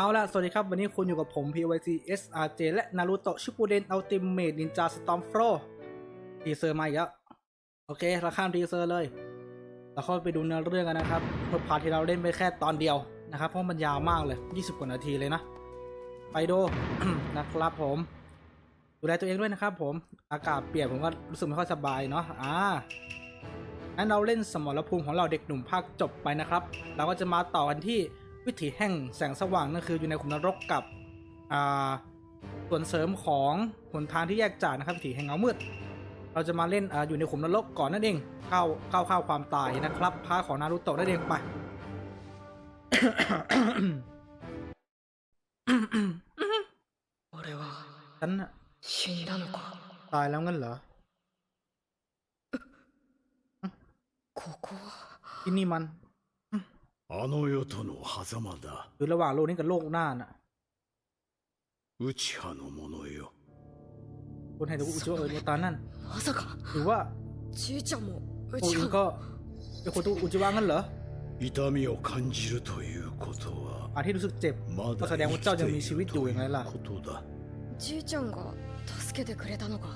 เอาล่ะ สวัสดีครับ วันนี้คุณอยู่กับผม PYC SRJ และ Naruto Shippuden Ultimate Ninja Storm f l o ทีเซอร์มาอีกแล้ว โอเค เราข้ามทีเซอร์เลย เราเข้าไปดูเนื้อเรื่องกันนะครับเพื่อพาทที่เราเล่นไปแค่ตอนเดียวนะครับ เพราะมันยาวมากเลย 20 กว่านาทีเลยนะ ไปดูนะครับผม ดูแลตัวเองด้วยนะครับผม อากาศเปลี่ยนผมก็รู้สึกไม่ค่อยสบายเนาะ อ่างั้นเราเล่นสมรภูมิของเราเด็กหนุ่มภาคจบไปนะครับ เราก็จะมาต่อกันที่ วิถีแห่งแสงสว่างนั่นคืออยู่ในขุมนรกกับส่วนเสริมของหนทางที่แยกจากนะครับวิถีแห่งเงามืด เราจะมาเล่นออยู่ในขุมนรกก่อนนั่นเองเข้าเข้าเข้าความตายนะครับพาของนารูโตะนั่นเองไปฉันตายแล้วงั้นเหรอที่นี่มัน あの世との狭間だ อยู่ระหว่างโลกนี้กับโลกหน้าน่ะ 内派の者よ คุณเห็นอุจิวะเอิญตานั่น まさか หรือว่า じいちゃんもう โอ ち อิง は ก็เป็นคนตัวอุจิวะงั้นเหรอ 痛みを感じるということは อาที่รู้สึกเจ็บ ま ก็ だ แสดงว่าเจ้า 生 ยัง きて มี い ชีวิต る อยู่ と อย่างไร いう ล่ะ ことだじいちゃんが助けてくれたのか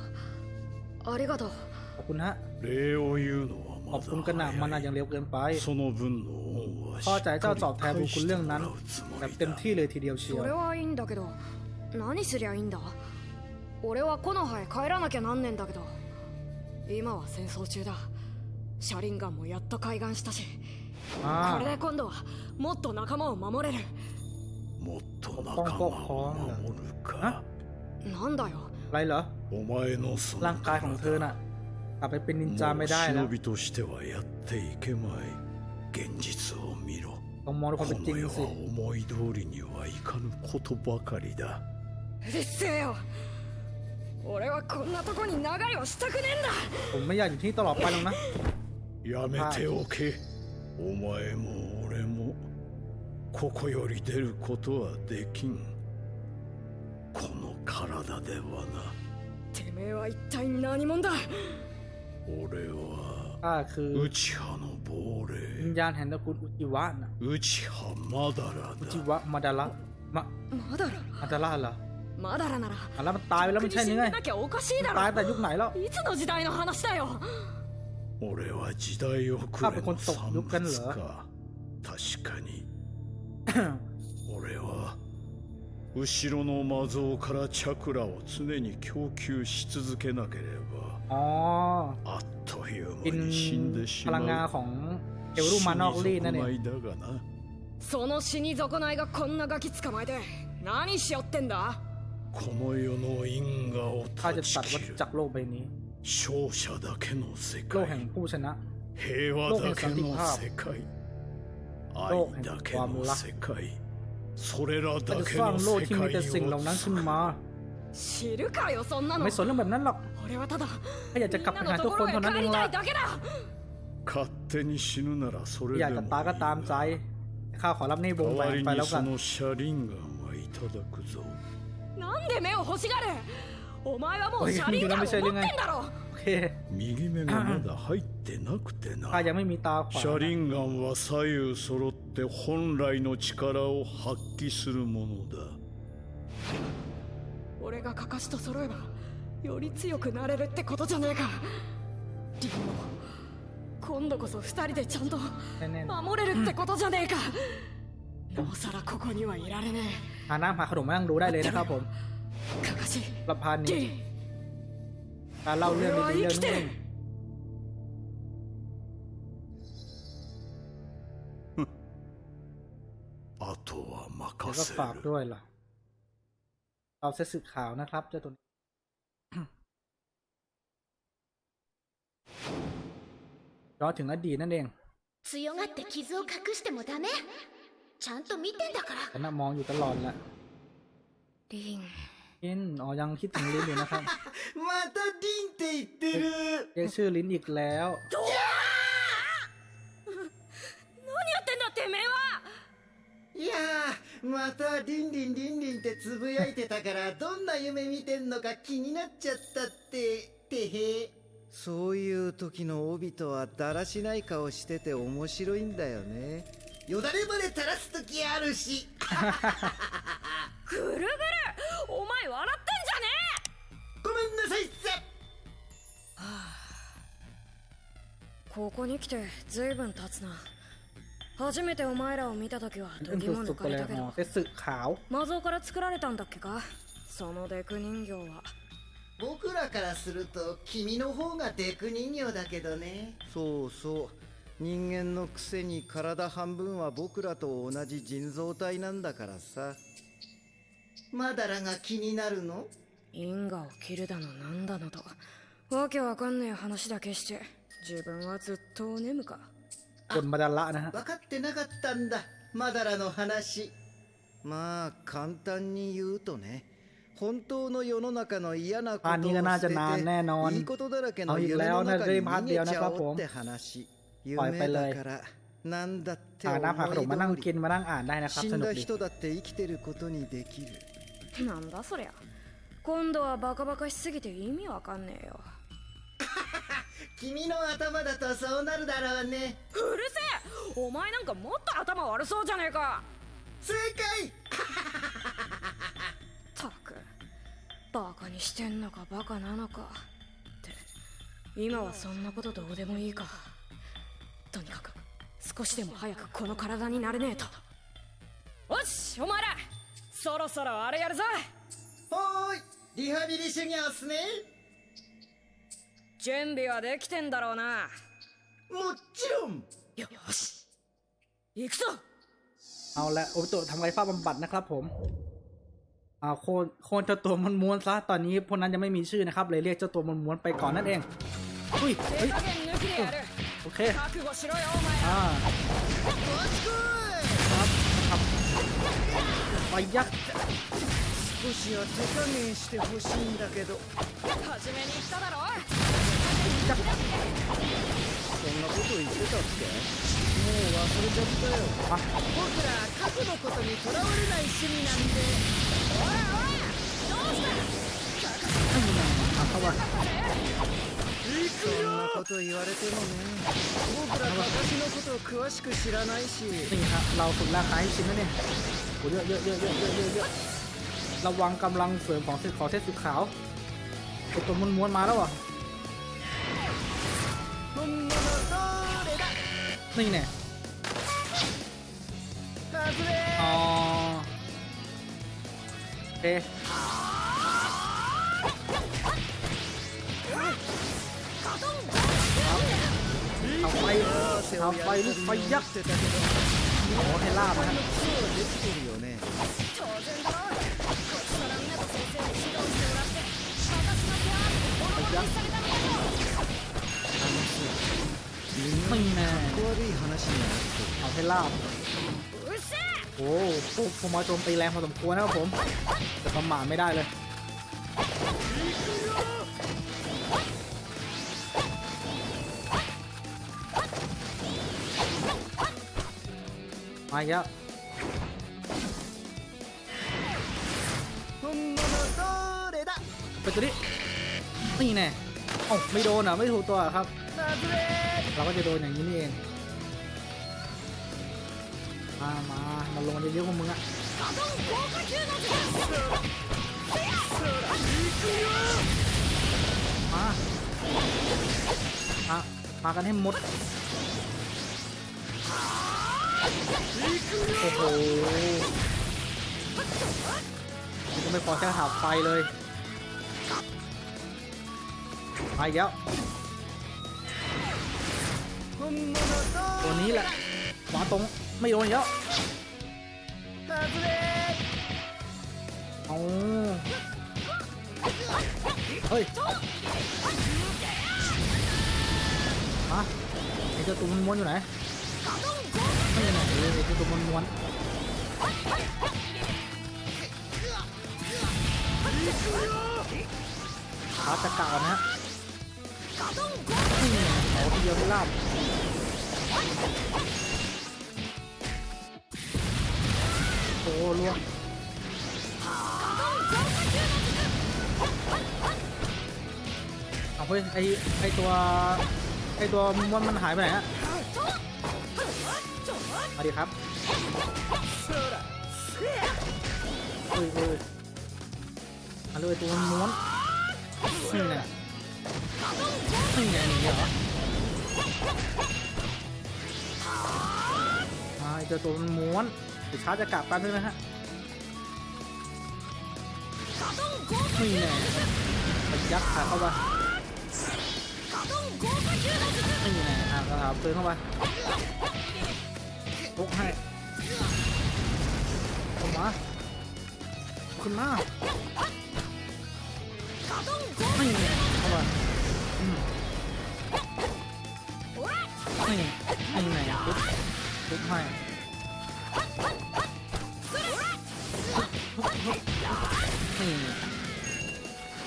ありがとう ขอบคุณฮะ 礼を言うのは ข ま อบคุณกันหนักมันอาจ だ ยังเร็วเกินไป その分の恩は พ่อ し จะให้ っ เจ้า か ตอบแทน り บุญ 返 คุณ し เรื่ て อง も นั้น らうつも แบบ り เต็ม だ ที่เลยทีเดียวเชียว それはいいんだけど何すりゃいいんだ俺は木の葉へ帰らなきゃなんねんだけど今は戦争中だ車輪ガンもやっと開眼したし อ่า これで今度はもっと仲間を守れるもっと仲間を守るかなんだよ อะไรเหรอ お前のそ ร่า の งกายของเธอน่ะ กลับไปเป็นนินจา も ไม่ う ได้แล้ว 忍びとしてはやっていけまい現実を見ろ ต้องมองด้วยความ こ เป็นจริง の世 สิ は思い通りにはいかぬことばかりだうるせえよ俺はこんなとこに長居をしたくねえんだ ผมไม่อยากอยู่ที่นี่ตลอดไปหรอกนะ やめておけお前も俺もここより出ることはできんこの体ではなてめえは一体何者だ 俺は ข้าคือ 内派の亡 วิญ 霊 ญาณแห่งตระกูลอุจิวะนะ 内派マダラ อุจิ だ วะมาดาระมา マダラ มาดาระเหรอ マダラなら อ่ะแล้วมันตายไปแล้ว 国 ไม่ に ใช่ 死 นี่ ん ไง でなきゃおかしいだ ตาย ろ แต่ยุคไหนแล้ว いつの時代の話だよ俺は時代遅れの産物か確かに俺は後ろの魔像からチャクラを常に供給し続けなければ อ๋อ あっという あ。 กิ 間 น に死んでし พ ま ลังงาน う ของเอลรูมานอกลีนั่นเอง 死に損ないだがなその死に損ないがこんなガキ捕まえて何しよってんだこの世の因果を ข้าจะ 断 ตัด ち วัฏ 切る จักรโลกใบนี้ 勝者だけの世 โลกแห่ง 界 ผู้ชนะ 平和だけの世界愛だけの世界それら ข้า だ จะ け สร้าง の โลก 世 ที่มี 界 แต่สิ่งเหล่า を นั้นขึ้นมา 知るかよそんなの ไม่สนเรื่องแบบนั้นหรอก 俺はただ ข้าอยากจะกลับไป みんな หา の ทุ と ก こ คน ろへ เท่านั้น 帰 เอง りた ล่ะ いだけだ勝手に死ぬならそれ อยาก で จะ も ตายก็ตามใจ ข้าขอรับหนี่วง 代 แหว わ น り ไปแล้ に วกั そ น の車輪ガンはいただくぞなんで目を欲しがるお前はもおいう車輪ガンを持ってん見てないだろ โอเค 右目がまだ入ってなくてな ข้ายังไม่มีตาขวา 車輪ガンは左右揃って本来の力を発揮するものだ俺がカカシと揃えば より強くなれるってことじゃねえかリンも今度こそ二人でちゃんと แน่ๆ 守れるってことじゃねえかなおさらここにはいられね หาน้ำหาขนมมานั่งดูได้เลยนะครับผม えカカシ ประพานนี้ リン การเล่าเรื่อง 俺は ดีๆ 生 เรื่อง きて นึ る ง あとは แล้ว 任 ก็ せ ฝาก る ด้วยล่ะ เราเซตสึกขาวนะครับเจ้าตัวนี้ ย้อนถึงอดีตนั่นเอง 強がって傷を隠してもダメちゃんと見てんだから ฉันน่ะมองอยู่ตลอดแหละ リン ลินอ๋อยังคิดถึงลิ้นอยู่นะครับ またリンって言ってる เรียกชื่อลิ้นอีกแล้ว 何やってんだてめえはいやーまたリンリンリンリンってつぶやいてたからどんな夢見てんのか気になっちゃったっててへ そういう時の帯とはだらしない顔してて面白いんだよね。よだれまで垂らす時あるし。ぐるぐる。お前笑ってんじゃねえ！ごめんなさいっせ、はあ、ここに来てずいぶん経つな。初めてお前らを見た時は度肝抜かれたけど。魔像から作られたんだっけか？そのデク人形は。僕らからすると君の方がデク人形だけどね。そうそう。人間のくせに体半分は僕らと同じ人造体なんだからさ。マダラが気になるの？因果を切るだのなんだのと。わけわかんねえ話だけして。自分はずっとお眠か。分かってなかったんだ。マダラの話。まあ簡単に言うとね。本当の世の中の嫌なことを捨てていいことだらけの世の中に逃げちゃおうって。話夢だからなんだって思い通り死んだ人だって生きてることにできる。なんだそりゃ。今度はバカバカしすぎて意味わかんねえよ。君の頭だとそうなるだろうね。うるせえ。お前なんかもっと頭悪そうじゃねえか。正解。バカにしてんのかバカなのかって今はそんなことどうでもいいかとにかく少しでも早くこの体になれねえとよしお前らそろそろあれやるぞほーいリハビリ修行っすね準備はできてんだろうなもちろんよし行くぞ เอาละโอบิโตะทำไงฟ้าบำบัดนะครับผม อ่าโคนโคนเจ้าตัวมันม้วนซะตอนนี้พวกนั้นยังไม่มีชื่อนะครับ เลยเรียกเจ้าตัวมันม้วนไปก่อนนั่นเองอุ้ยเฮ้ย 手加減抜きでやる โอเค 覚悟しろよお前ら อ่าครับครับไปยักษ์ 少しは手加減してほしいんだけど初めに言っただろそんなこと言ってたっけもう忘れちゃったよあ僕ら過去のことにとらわれない趣味なんで อ่ะเข้าว่า そんなこと言われてもね僕ら私のこと詳しく知らないし นี่ฮะเราฝึกร่างกายให้ชินนะเนี่ยโอ้เยอะเยอะเยอะเยอะเยอะเยอะเยอะระวังกำลังเสริมของเส้นขอเส้นสีขาวไอตัวมันม้วนมาแล้วอ่ะ 本物どれだ นี่เนี่ย 外れ อ๋อโอ เคเอาไปเอาไปลูกไปยักษ์โอ้ให้ล่ามันยักไม่แน่เอาให้ล่ามั โอ้พวกพมาโจมตีแรงพอสมควรนะครับผมแต่ประมาทไม่ได้เลยมาเยอะไปตัวนี้นี่แน่โอ้ไม่โดนอะ ไม่ถูกตัวครับ เราก็จะโดนอย่างนี้นี่เอง มามา มาลงเยอะๆพวกมึงอะมา มา มากันให้หมด โอ้โหมันก็ไม่พอแค่หาไฟเลยไปแล้วตัวนี้แหละมาตรงไม่โดนเยอะ ว外れเอาเฮ้ยมาไอ้เจ้าตัวมันม้วนอยู่ไหนไม่ไหนเลยไอ้เจ้าตัวมันม้วนขาจะกะก่อนะฮะเอาทีเดียวไม่ลาบ ล่วงเอาเฮ้ยไอไอตัวไอตัวม้วนมันหายไปไหนอะมาดิครับเอ้ยเอ้ยมาเลยตัวม้วนนี่ไงนี่ไงนี่เหรอมาไอเจอตัวมันม้วน ดี๋ยวช้าจะกลับแป๊บนึงนะฮะนี่ไงไปยัดขาเข้าไปนี่ไงอะกระถางปืนเข้าไปลุกให้เข้ามาขึ้นมานี่ไงเข้าไปอืมนี่นี่ไงปุ๊บปุ๊บให้ อืม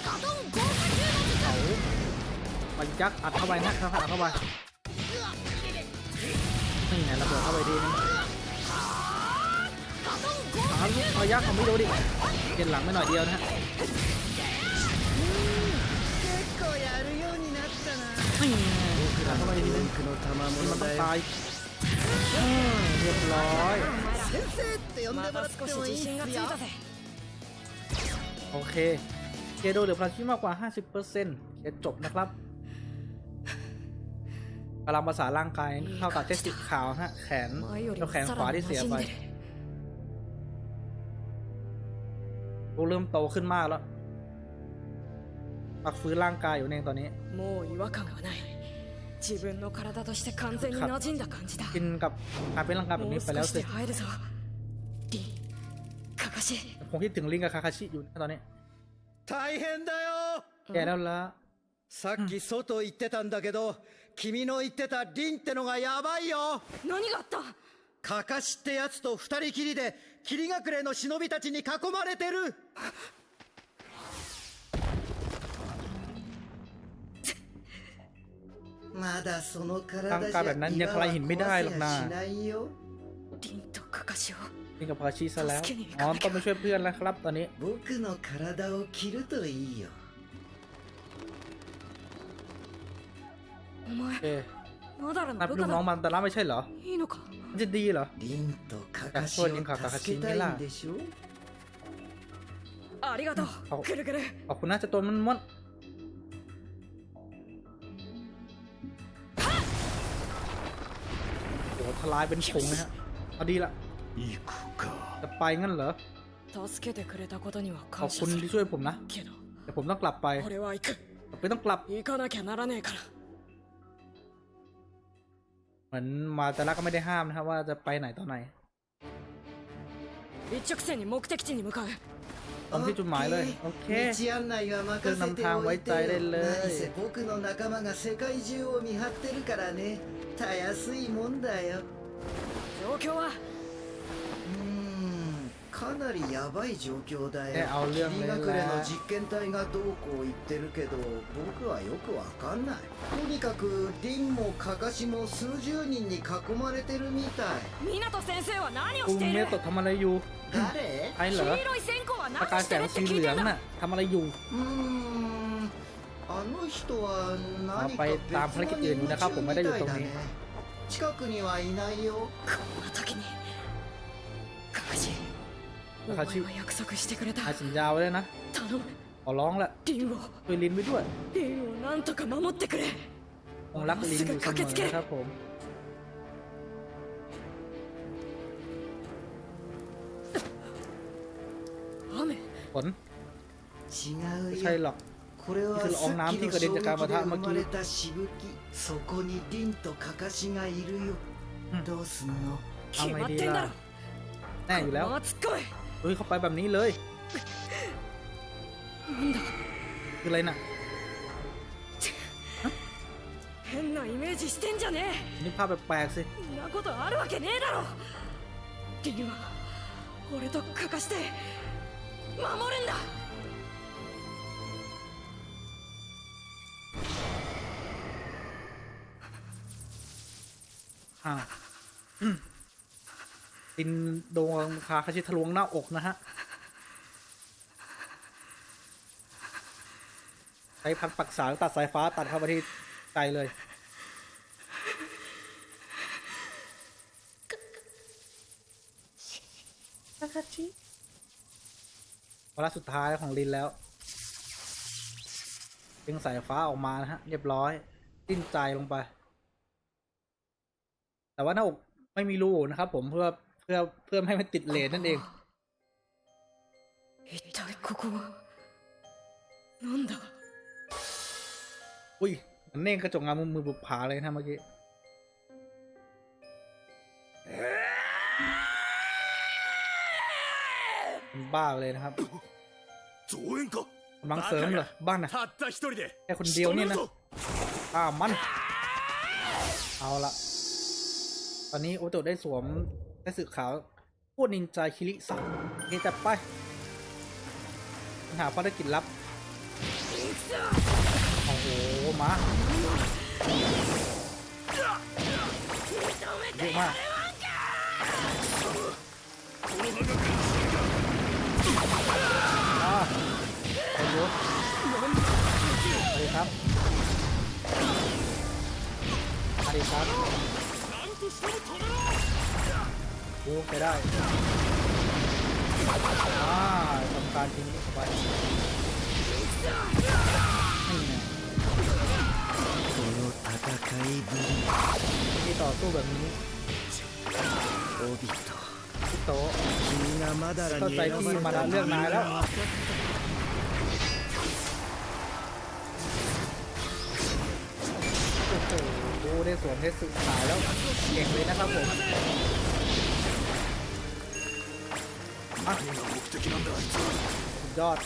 เขาปยักอัดเข้าไปนะครับอัดเข้าไปนี่ไงระเบิดเข้าไปดีนะถามเอยักษ์ขอไม่รู้ดิเก็นหลังไม่หน่อยเดียวนะฮะนี่อัดเาไปดีนึงมันต้องตายเรียบร้อย โอเค เคโดเหลือพลังชีวิมากกว่า 50%เซคจบนะครับพลังภาษาร่างกายเท่ากับเทสติขาวฮะ แขนเราแขนขวาที่เสียไปลูเริ่มโตขึ้นมากแล้วปักฟื้นร่างกายอยู่เองตอนนี้ขักินกับการเป็นร่างกายแบบนี้ไปแล้วสิ カカシ ผมคิดถึงลิงกับคาคาชิอยู่นะตอนนี้ 大変だよ แกแล้วละ さっき外行ってたんだけど君の言ってたリンってのがやばいよ何があったカカシってやつと二人きりで霧隠れの忍びたちに囲まれてるまだその体じゃร่างกายแบบนั้นยังคลายหินไม่ได้หรอกนะ しないよ リンとカカシを ลิงกับคาคาชิซะแล้ว อ๋อ ต้องไปช่วยเพื่อนแล้วครับ ตอนนี้ 僕の体を切るといいよお前 โอเค マダラ นาย の เป็น 部 ลูก 下 น้อง だ มันแต่ละไม่ใช่เหรอ いいのか มันจะดีเหรอ リンとカカシを助けたいんでしょありがとあうぐるぐる ขอบคุณนะเจะตัวมันม้วนโอ้โหทลายเป็นผงนะฮะ เอาดีละจะไปงั้นเหรอขอบคุณที่ช่วยผมนะแต่ผมต้องกลับไปไปต้องกลับเหมือนมาแต่ละก็ไม่ได้ห้ามนะครับว่าจะไปไหนตอนไหนตรงที่จุดหมายเลย โอเคเคื่อนนำทางไว้ใจได้เลย 何せ僕の仲間が世界中を見張ってるからねたやすいもんだよ状況はうーんかなりヤバい状況だえよ青いよね霧隠れの実験体がどうこう言ってるけど僕はよくわかんないとにかくリンもカカシも数十人に囲まれてるみたい湊先生は何を คุ し ณ てい เม る ตโตะทำอะไรอยู่ 誰 ไอ้เหรอ 黄色い線香は ประกา 何 ศ し แส て ง るって สี 聞 เห い ลื て อง んだ น่ะทำอะไรอยู่ うーんあの人は何かไปตามภาร กิจอื่นอยู่นะครับผมไม่ได้อยู่ตรงนี้ 近くにはいないよこんな時にカカシおカカシ前は約束してくれた ให้สัญญาไว้เลยนะ 頼む ขอร้องละ リンを ช่วยลินไว้ด้วย リンをなんとか守ってくれ คงรักลินอยู่เสมอนะครับผม 雨 ฝน 違 ไม่ う ใช่ よ หรอก これはいつの音さっきの楽が出てからまた衝撃で生まれたしぶきそこにリンとカカシがいるようんどうすんの決まってんだろ แน่อยู่แล้ว このまま突っ込め เฮ้ยเข้าไปแบบนี้เลย なんだ คืออะไรน่ะ 変なイメージしてんじゃね นี่ภาพแปลกๆสิ えんなことあるわけねえだろリンは俺とカカして守るんだ อ่าอืมลินโดนคาคาชิทะลวงหน้าอกนะฮะ ใช้พันปักษาตัดสายฟ้าตัดเข้าไปที่ใจเลยาคาชิวาระสุดท้ายของลินแล้วดึงสายฟ้าออกมานะฮะ เรียบร้อยสิ้นใจลงไป แต่ว่าหน้าอกไม่มีรูนะครับผมเพื่อเพื่อเพื่อให้มันติดเลนนั่นเองอุ้ยมันเน่งกระจกงามมือบุกผาเลยนะเมื่อกี้บ้าเลยนะครับกำลังเสริมเหรอบ้านนะแค่คนเดียวเนี่ยนะอ้ามัน เอาละ ตอนนี้โอโตะได้สวมได้สื่อขาวพูดนินจาคิริสังเอจัดไปหาภารกิจลับ โอ้โห มาเยอะมากอ่าไปดูสวัสดีครับสวัสดีครับ โอ้ไปได้าทำการทิ้งเข้ไปนี่ต่อสู้แบบนี้โอบิโตะโตะเข้าใจที่มาดาเรื่องนายแล้ว สวนเทสุขายแล้วเก่งเลยนะครับผมยอด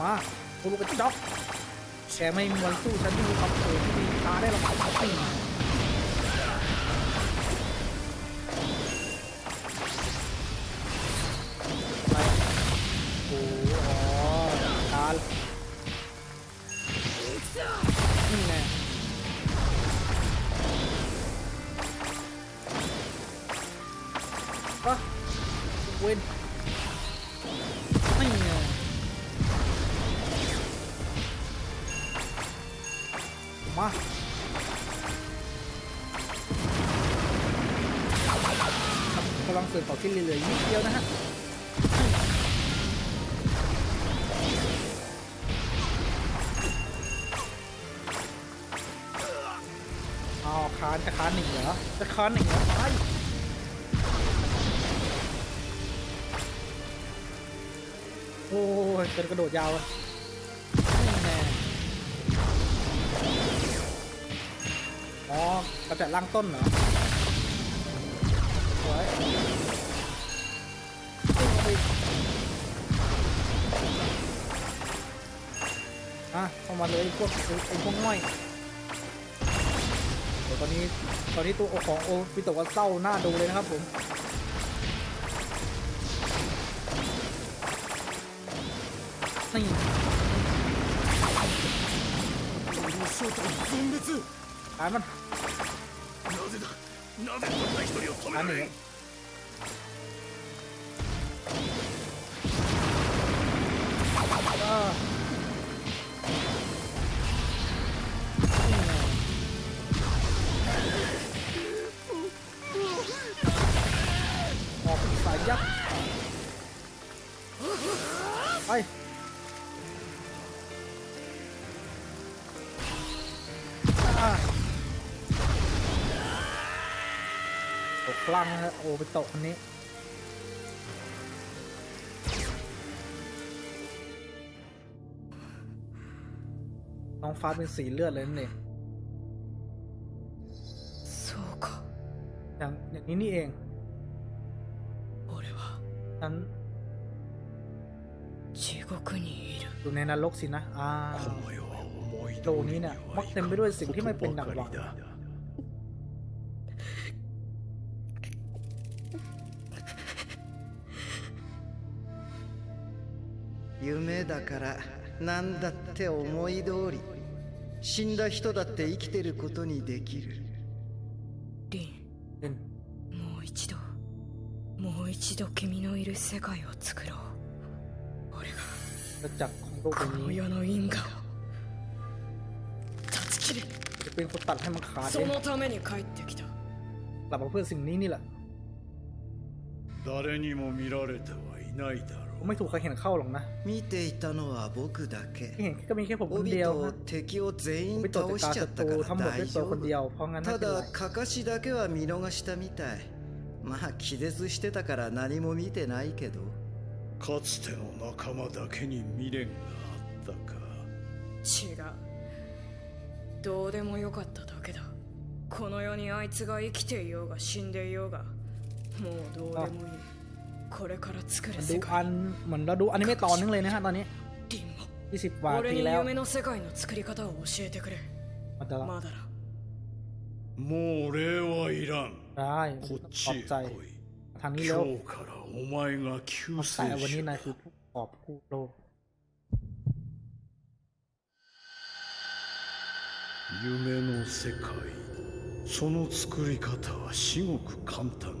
มาคุณลูกกระจอกแกไม่มีวันสู้ฉันดูครับเออที่มีตาได้หรอก จะค้านหนึ่งเหรอจะค้านหนึ่งเหรอไปโอ้ยเป็นกระโดดยาวเลยนี่แน่อ๋อกระจัดล่างต้นเหรอสวยขึ้นมาอีกอะเข้ามาเลยพวกไอ้พวกง่อย อนนี้ตอนนี้ตัวของโอฟิโตะก็เศร้าหน้าดูเลยนะครับผมนี่ตายมันอันนี้ ไปโตะคนนี้ น้องฟ้าเป็นสีเลือดเลยนั่นเองอย่างอย่างนี้นี่เองฉันอยู่ในนรกสินะ อ่าโตนี้เนี่ย มักเต็มไปด้วยสิ่งที่ไม่เป็นดังหวัง 夢だから何だって思い通り死んだ人だって生きてることにできる。リン、うん、もう一度。もう一度君のいる世界を作ろう。俺が。この世の因果を。断ち切るそのために帰ってきた。誰にも見られてはいないだ ไม่ถูกใครเห็นเข้าหรอกนะ 見ていたのは僕だ ที่ け เห็นก็มีแค่ผมค オ น ビ เดียว と นะ 敵を全 ผม 員 ไปตรวจ 倒 จัด し การ ちゃ ศั った ตรู から ทั้งหมดด้วย 大 ตัว 丈 คนเดี 夫 ยวเพราะงั้นไม่ た เป็นไร だカカシだけは見逃したみたいまあ気絶してたから何も見てないけどかつての仲間だけに未練があったか違うどうでもよかっただけだこの世にあいつが生きていようが死んでいようがもうどうでもいい ดูอั 界 นเหมือนเราดูอนิเมะตอนนึงเลยนะฮะตอนนี้ リンゴ20กว่า 俺 ที に แล้ว 夢の世界の作り方を教えてくれ มันจะ まだらもう礼はいらん ได้ こっ ข ち อบ へ ใจ 来い ทางนี้ 今 เร็ว 日からお前が救 แต่ 世 วันนี้ 主 นายคือผู้กอบกู้โลก 夢の世界その作り方は至極簡単だ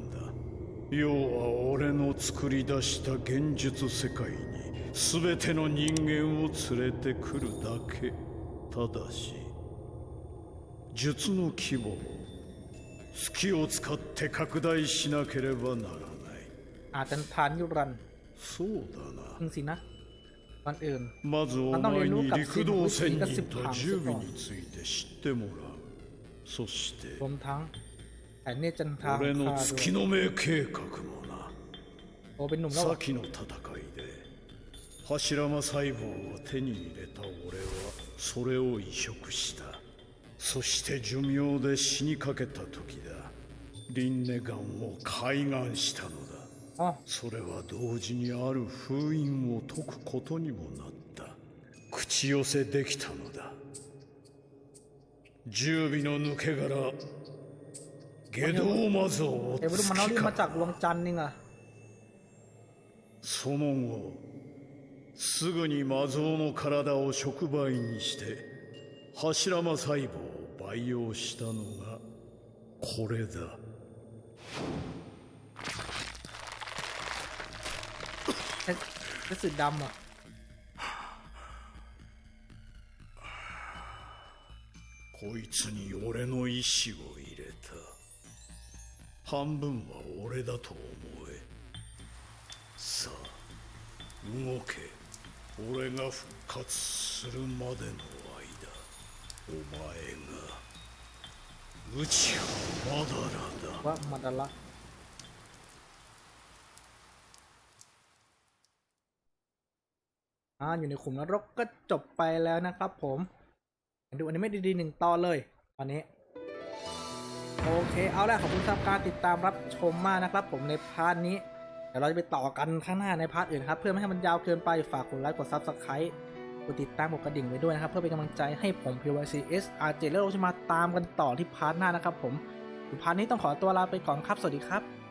要は俺の作り出した現実世界に全ての人間を連れてくるだけただし術の規模を月を使って拡大しなければならない อาจจะทานยุรัน そうだな จริงสินะก่อนอื่น まずおあんたの前に犬が陸道仙人全部と十尾について知ってもらうそして รวมทั้ง の俺の月の目計画もな。先の戦いで柱間細胞を手に入れた俺はそれを移植した。そして寿命で死にかけた時だ。リンネガンを開眼したのだ。それは同時にある封印を解くことにもなった。口寄せできたのだ。十尾の抜け殻下道魔像を เอวรุ 突 มันเอา き ดิมา か จากดวงจันทร์นี่ไง その後すぐに魔像の体を触媒にして柱間細胞を培養したのがこれだ เอ๊ะเอ๊ะสีดำอ่ะ こいつに俺の意志を入れた 半分は俺だと思えさあ動け俺が復活するまでの間お前がうちはまだらだ ว่ามาดาระอ่าอยู่ในขุมนรกก็จบไปแล้วนะครับผมดูอันนี้ไม่ดีๆหนึ่งตอนเลยตอนนี้ โอเค เอาละขอบคุณสำหรับการติดตามรับชมมากนะครับ ผมในพาร์ทนี้ เดี๋ยวเราจะไปต่อกันข้างหน้าในพาร์ทอื่นครับ เพื่อไม่ให้มันยาวเกินไปฝากกดไลค์กดซับสไครต์กดติดตามกดกระดิ่งไว้ด้วยนะครับ เพื่อเป็นกำลังใจให้ผม PYC SRJ แล้วเราจะมาตามกันต่อที่พาร์ทหน้านะครับ ผมพาร์ทนี้ต้องขอตัวลาไปก่อนครับสวัสดีครับ